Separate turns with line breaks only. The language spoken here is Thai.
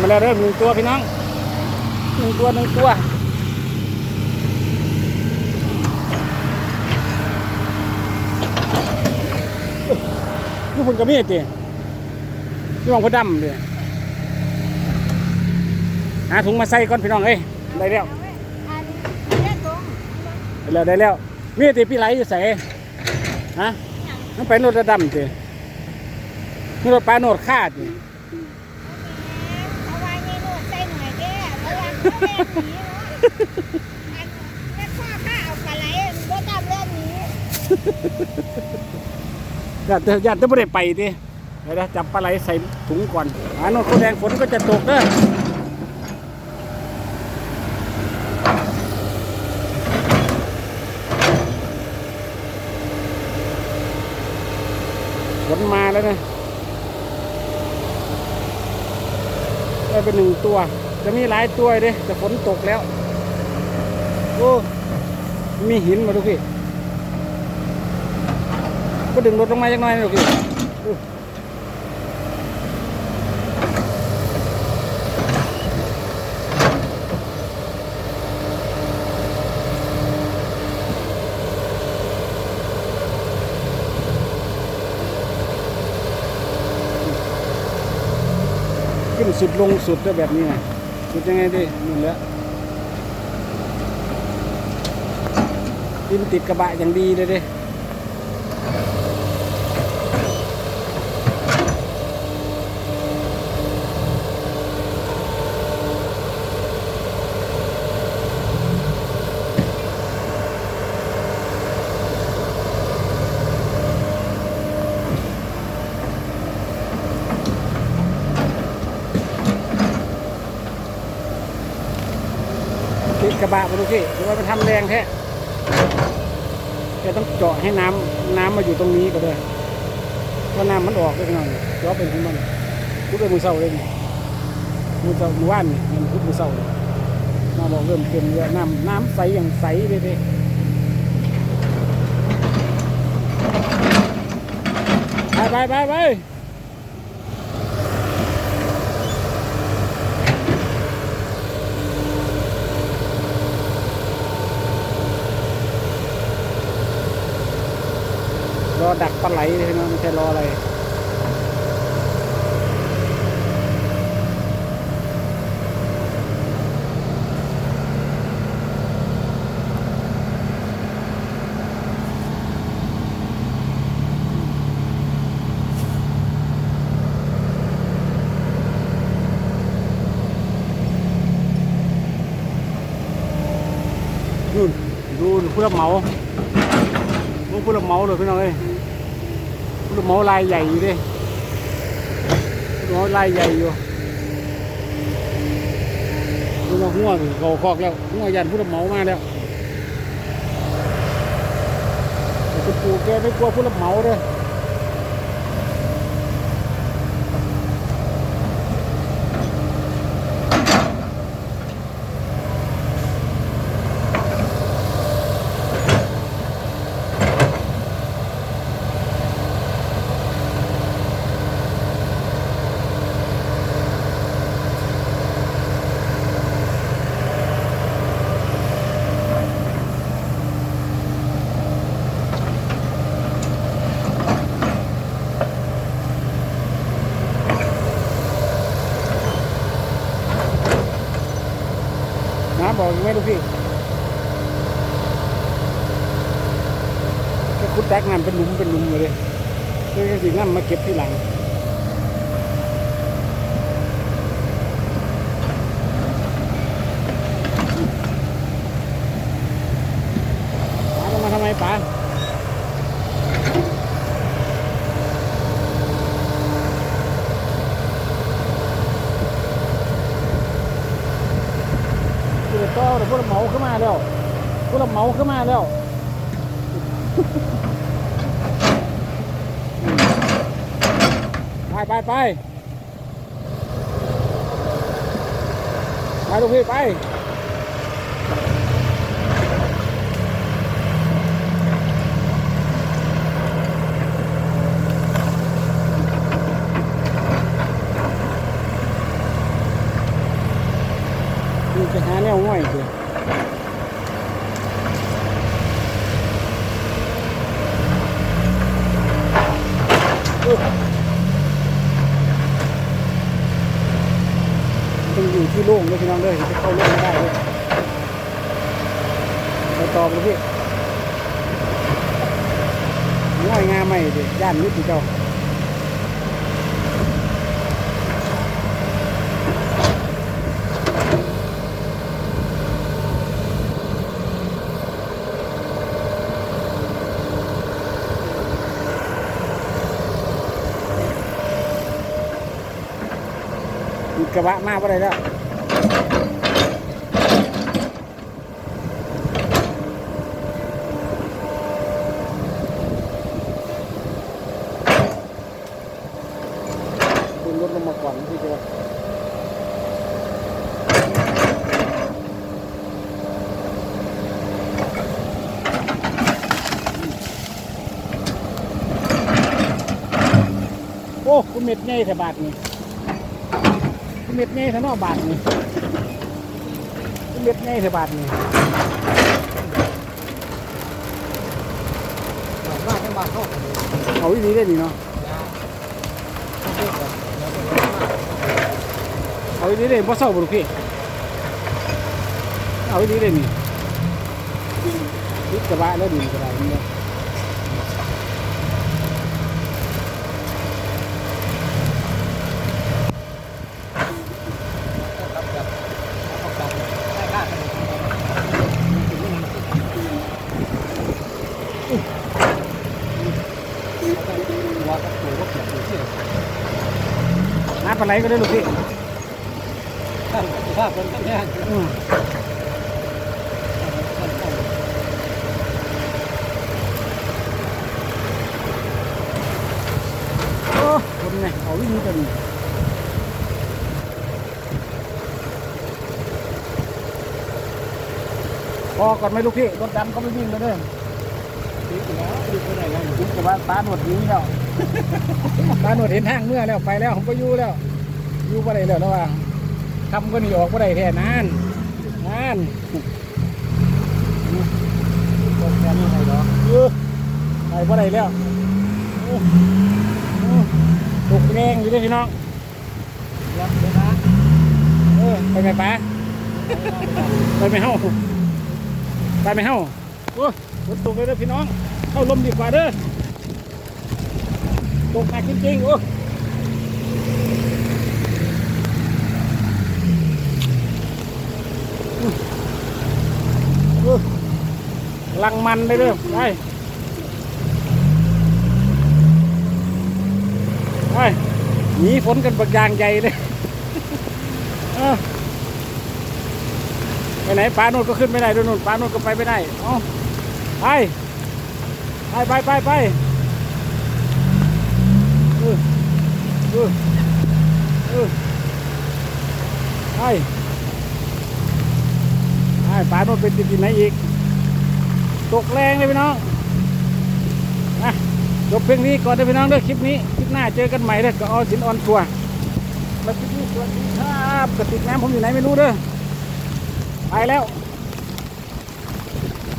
มาแล้วเด้อหนึ่งตัวพี่น้องหนึ่งตัวหนึ่งตัวนี่คุณกระมีดดินี่มองพระดำดิหาถุงมาใส่ก่อนพี่น้องเอ้ยได้แล้วได้แล้วได้แล้วมีดติพี่ไหลอยู่ใส่ฮะมันไปโนดระดำดินี่รถปลาโนดคาดดิ
เอาไว้ในโน้ตใส่หน่อยแก่ แล้ววันก็แล่นหนีเนาะอันแม่ข้อข้าเอาปลาไหลบ่ตามเล่นหนี
ญาติญาติจะไม่ได้ไปดิเดี๋ยวนะจับปลาไหลใส่ถุงก่อนอ่าโนดเขาแดงฝนก็จะตกเด้อฝนมาแล้วนะได้เป็นหนึ่งตัว จะมีหลายตัวเลยแต่ฝนตกแล้ว โอ้ มีหินมาดูพี่ก็ดึงรถลงมาจักหน่อยนะดูพี่ดูขึ้นสุดลงสุดก็แบบนี้ไง สุดยังไงดินี่นแหละดินติดกระบะอย่างดีเลยดิ กระบะมาดูพี่ดูว่ามันทำแรงแท้แกต้องเจาะให้น้ำน้ำมาอยู่ตรงนี้ก็ได้เพราะน้ำมันออกได้หน่อยเจาะเป็นของมันพุดเลยมือเศร้าเลยนี่มือเศร้ามือว่านนี่มันพุดมือเศร้าน้ำบอกเริ่มเต็มเยอะน้ำน้ำใสอย่างใสเลยดิไปไปไปไปรอดักปลาไหล เลยนะไม่ใช่รออะไรนู่นดูผู้รับเหมาดูผู้รับเหมาเลยพี่น้องเอ้ย ผู้รับเหมาลายใหญ่อยู่ดิหมาลายใหญ่อยู่ดูมาหัวเขาคอกแล้วหัวยันผู้รับเหมามาแล้วคุณปู่แกไม่กลัวผู้รับเหมาเลย นะบอกยังไม่รู้พี่แค่คุดแตกน้ำเป็นหลุมเป็นหลุมเลยเลยก็สิน้ำมาเก็บที่หลังป๋ามาทำไมป๋าเดี๋ยวต่อเดี๋ยวพวกเราเหมาขึ้นมาแล้วพวกเราเห มาขึ้นมาแล้วไปไปไปไปลูกพี่ไปมันจะหาแนวง่อยสิอุ๊ ต้องอยู่ที่โล่งด้วยพี่น้องด้วยจะเข้าโล่งไม่ได้เลยไปต่อไปพี่ง่อยงาใหม่ดิย่านนิดเดียว กระบะมากอะไรแล้วคุณรถลงมาก่อนที่จะโอ้คุณเม็ดใหญ่แถบาทนี่ เม็ดใหญ่ทะเนอบาทนี่เม็ดใหญ่เทบาทนี่
ว่าจังหวัดเขา
เอาอีนี้ได้ดีเนาะเอาอีนี้ได้บ่เศร้าบ่ลูกพี่เอาอีนี้ได้นี่ยึดกระบะแล้วดีกระบะนี่ เนาะหาปลาไหลก็ได้ลูกพี่
ภาพคนตั้งแน่
อืมโอ้คนไงเอาอีนี้กันนี่พอก่อนไหมลูกพี่รถดำก็ไม่วิ่งแล้วเด้อ
ดีแล้วดีไปไหนแล้ว
ยึดกระบะตาหนวดหนี้แล้ว ตาหนวดเห็นทางเมื่อแล้วไปแล้วผมก็อยู่แล้วอยู่บ่ได้แล้วแล้วว่าทำก็หนีออกบ่ได้แท้นานนาน
ตกแค่นี้ไงหรอ
เออไปบ่ได้แล้วตกแรงอยู่ด้วยพี่น้อง
รับเลยนะ
เออไปไหมป้าไปไหมเฮ้าไปไหมเฮ้าโอ้ฝนตกเลยเด้อพี่น้อง เข้าลมดีกว่าเด้อ ตกหนักจริงๆโอ้เออลังมันเลยเด้อไปไปหนีฝนกันบักยางใหญ่เลยเออไปไหนปลาโนดก็ขึ้นไม่ได้ด้วยนู่นปลาโนดก็ไปไม่ได้ เอาไป ไปไปไปไปเออ เออเออไปไปปลาโนเป็นติดที่ไหนอีก ตกแรงเลยพี่น้องนะจบเพียงนี้ก่อนเด้อพี่น้องเด้อคลิปนี้ คลิปหน้าเจอกันใหม่เด้อก็ออสินออนทัวร์แล้วคลิปนี้สวัสดีครับกระติกน้ำผมอยู่ไหนไม่รู้เด้อไปแล้ว